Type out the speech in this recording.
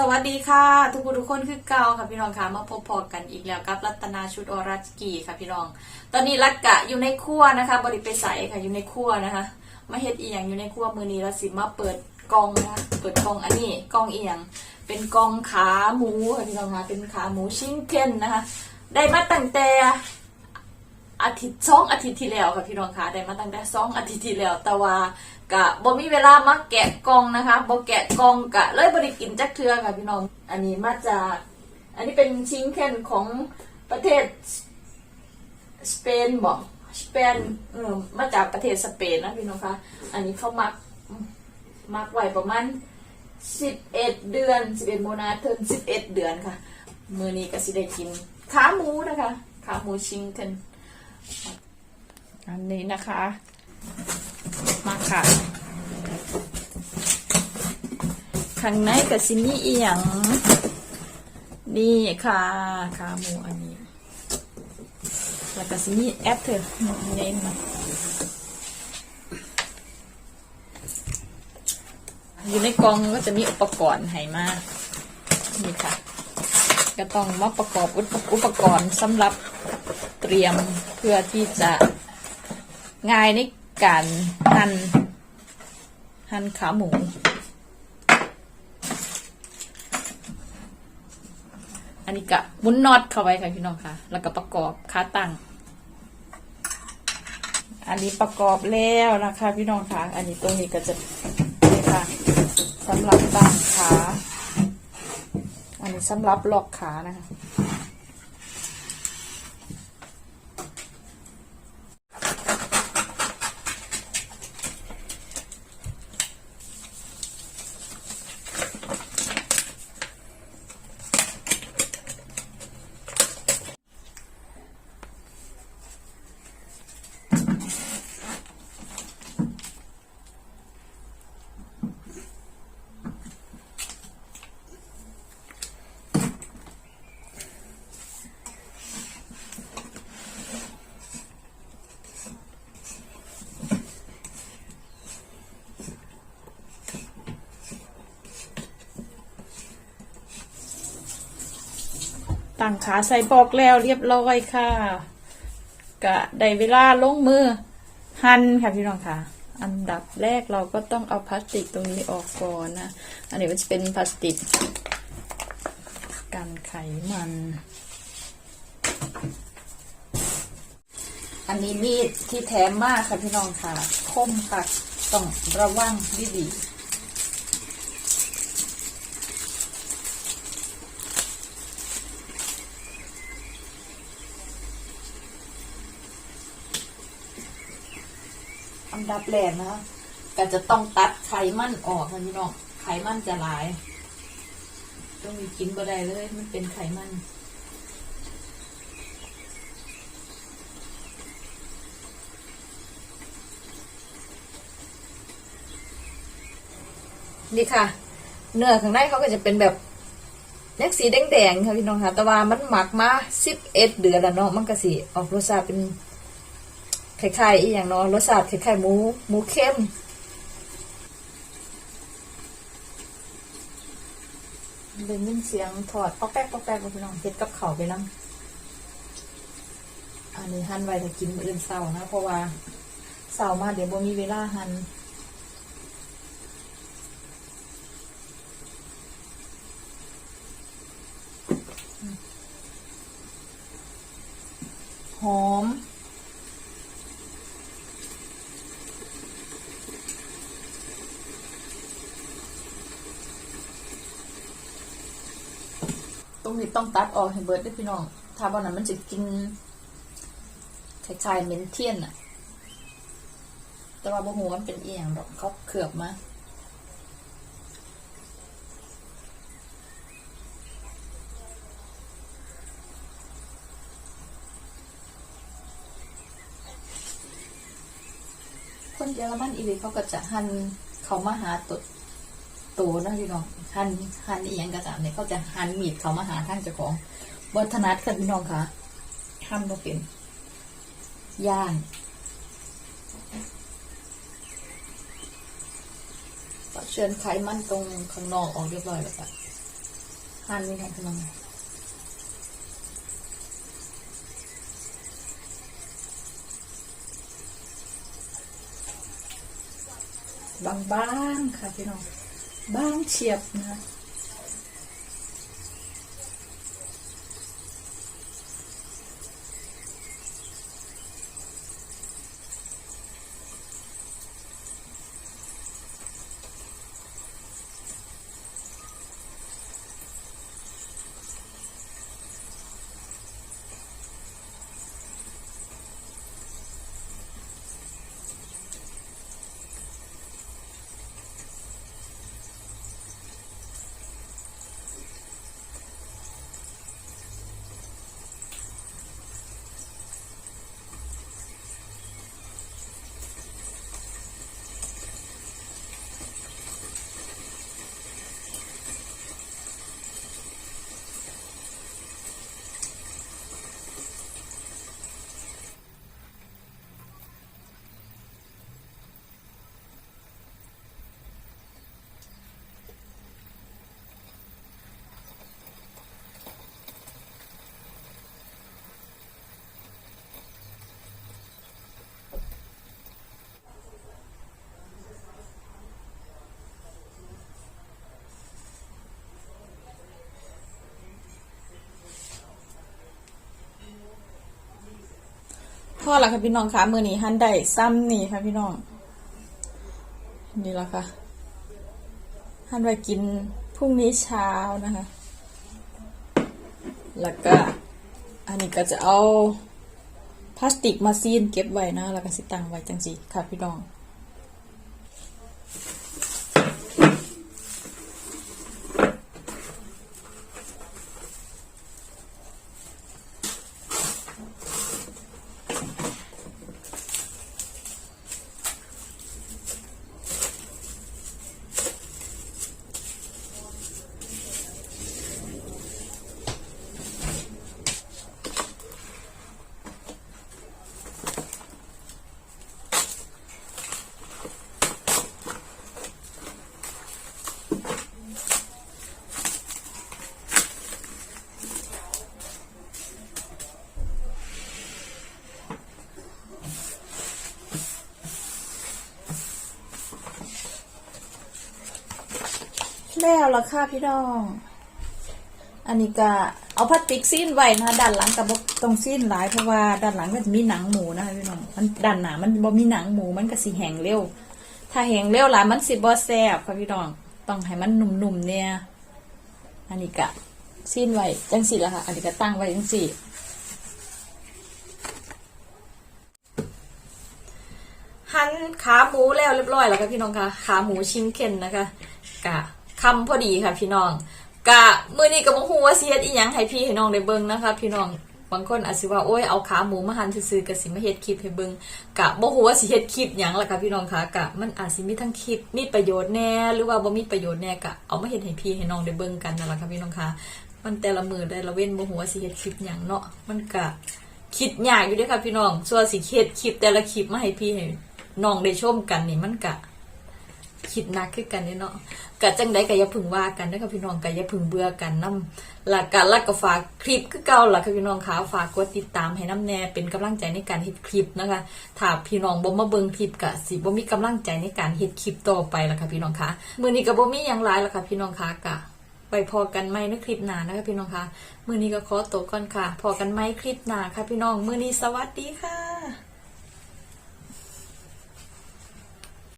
สวัสดีค่ะ ทุกคนทุกคนคือเก่าค่ะพี่น้องค่ะมาพบพอกันอีกแล้วกับรัตนาชุดอรัสกีค่ะพี่น้อง ตอนนี้รัตกะอยู่ในครัวนะคะบริไปใสค่ะอยู่ในครัวนะคะมาเฮ็ดอีหยังอยู่ในครัวมือนี้เราสิมาเปิดกองนะคะเปิดกองอันนี้กองเอียงเป็นกองขาหมูค่ะพี่น้องค่ะเป็นขาหมูชิ้นเค้นนะคะ ได้มาตั้งแต่ อาทิตย์สองอาทิตย์ที่แล้วค่ะพี่น้องคะได้มาตั้งแต่สองอาทิตย์ที่แล้ว แต่ว่ากะบ่มีเวลามาแกะกล่องนะคะบ่แกะกล่องกะเลยบ่ได้กินจักเทือค่ะพี่น้อง อันนี้มาจาก อันนี้เป็นชิงเค้นของประเทศสเปนบอกสเปนเออมาจากประเทศสเปนนะพี่น้องคะ อันนี้เขามักมักไว้ประมาณ11เอ็ดเดือน11โมนาเทิร์น11เดือนค่ะ มือนี้ก็สิได้กิน ขาหมูนะคะ ขาหมูชิงเค้น อันนี้นะคะ มาค่ะ ข้างในกับซินี่เอียง นี่ค่ะขาหมูอันนี้ แล้วก็ซินี่แอปเธอเน้นมาอยู่ในกองก็จะมีอุปกรณ์ให้มากนี่ค่ะ ก็ต้องมาประกอบอุปกรณ์สำหรับ เตรียมเพื่อที่จะง่ายในการหั่นหั่นขาหมู อันนี้ก็มุนน็อตเข้าไปค่ะพี่น้องค่ะ แล้วก็ประกอบขาตั้ง อันนี้ประกอบแล้วนะคะ พี่น้องค่ะ อันนี้ตรงนี้ก็จะนี่ค่ะสำหรับตั้งขา อันนี้สำหรับล็อกขานะคะ ตั้งขาใส่บอกแล้วเรียบร้อยค่ะกะได้เวลาลงมือ หั่นค่ะพี่น้องค่ะ อันดับแรกเราก็ต้องเอาพลาสติกตรงนี้ออกก่อนนะ อันนี้มันจะเป็นพลาสติก กันไขมัน อันนี้มีดที่แถมมากค่ะพี่น้องค่ะ คมค่ะต้องระวังดีๆ อันดับแรกนะคะก็จะต้องตัดไขมันออกค่ะพี่น้องไขมันจะหลาย ต้องมีกินบ่ได้เลย มันเป็นไขมันนี่ค่ะ เนื้อข้างในเขาก็จะเป็นแบบเน็กสีแดงๆค่ะพี่น้องค่ะ แต่ว่ามันหมักมาสิบเอ็ดเดือนแล้วเนาะมันก็สิออกรสชาติเป็น คล้ายๆอีอย่างเนาะรสชาติคล้ายๆหมูหมูเข้มเดินยินเสียงถอดปอกแป๊กปอกแป๊กพี่น้องเฮ็ดกับเขาวไปน้ำอันนี้หั่นไว้ถ้ากินมื้ออื่นเศร้านะ เพราะว่าเศร้ามาเดี๋ยวบ่มีเวลาหั่นหอม ตรงนี้ต้องตัดออกให้เบิดด้วยพี่น้อง ถ้าวันนั้นมันจะกินคล้ายๆเหม็นเทียนอะแต่ว่าบ่ฮู้ว่ามันเป็นเอียังดอกเขาเขือบมาคนเยอรมันอีหลีเขาก็จะหั่นเขามาหาตด โตนะพี่น้องหันหันอียังกระจามเนี่ยเขาจะหันมีดเขามาหาท่านเจ้าของบนถนัดค่ะพี่น้องค่ะทำบ่เป็นย่างเชิญไขมันตรงข้างนอกออกเรียบร้อยแล้วค่ะหั่นเลยค่ะพี่น้องบางๆค่ะพี่น้อง บาง พ่อละค่ะพี่น้องคะมือนี้ฮันได้ซ้ำนี่ค่ะพี่น้อง นี่ละค่ะฮันไว้กินพรุ่งนี้เช้านะคะ แล้วก็ อันนี้ก็จะเอาพลาสติกมาซีนเก็บไว้นะ แล้วก็สิตังไว้จังสีค่ะพี่น้อง แล้วล่ะค่ะพี่น้อง อันนี้ก็เอาพลาสติกซีนไว้นะด้านหลังกับต้องซีนหลายเพราะว่าด้านหลังก็จะมีหนังหมูนะคะพี่น้อง มันด้านหนามันบ่มีหนังหมูมันก็สิแห้งเร็ว ถ้าแห้งเร็วหลายมันสิบ่แซ่บค่ะพี่น้อง ต้องให้มันหนุ่มๆเนี่ย อันนี้ก็ซีนไว้จังสิละค่ะ อันนี้ก็ตั้งไว้จังสิหั่นขาหมูแล้วเรียบร้อยแล้วค่ะพี่น้องค่ะ ขาหมูชิ้นเค็นนะคะกะ คำพอดีค่ะ พี่น้องกะมือนี้ก็บ่ฮู้ว่าเสิเฮ็ดอีหยังให้พี่ให้น้องได้เบิ่งนะคะพี่น้องบางคนอาจสิว่าโอ้ยเอาขาหมูมาหั่นซื่อๆก็สิมาเฮ็ดคลิปให้เบิ่งกะบ่ฮู้ว่าสิเฮ็ดคลิปหยังล่ะค่ะพี่น้องค่ะกะมันอาจสิมีทั้งคลิปมีประโยชน์แน่หรือว่าบ่มีประโยชน์แน่กะเอามาเฮ็ดให้พี่ให้น้องได้เบิ่งกันนั่นล่ะค่ะพี่น้องค่ะมันแต่ละมือได้ละเว้นบ่ฮู้ว่าสิเฮ็ดคลิปหยังเนาะมันกะคิดยากอยู่เด้อค่ะพี่น้องส่วนสิเฮ็ดคลิปแต่ละคลิปมาให้พี่ให้น้องได้ชมกันนี่มันกะ คิดหนักคือกันเนาะกะจังใดกะอย่าพึงว่ากันนะคะพี่น้องกะอย่าพึงเบื่อกันน้ำหลักการลักก็ฝากคลิปคือเก่าล่ะค่ะพี่น้องคะฝากกดติดตามให้น้ำแน่เป็นกำลังใจในการเฮ็ดคลิปนะคะถ้าพี่น้องบ่มาเบิ่งคลิปกะสิบ่มีกำลังใจในการเฮ็ดคลิปต่อไปล่ะค่ะพี่น้องคะมื้อนี้ก็บ่มีหยังหลายล่ะค่ะพี่น้องคะกะไปพอกันไหมในคลิปหน้านะคะพี่น้องคะมื้อนี้ก็ขอตัวก่อนค่ะ พอกันไหมคลิปหน้าค่ะพี่น้องมื้อนี้สวัสดีค่ะ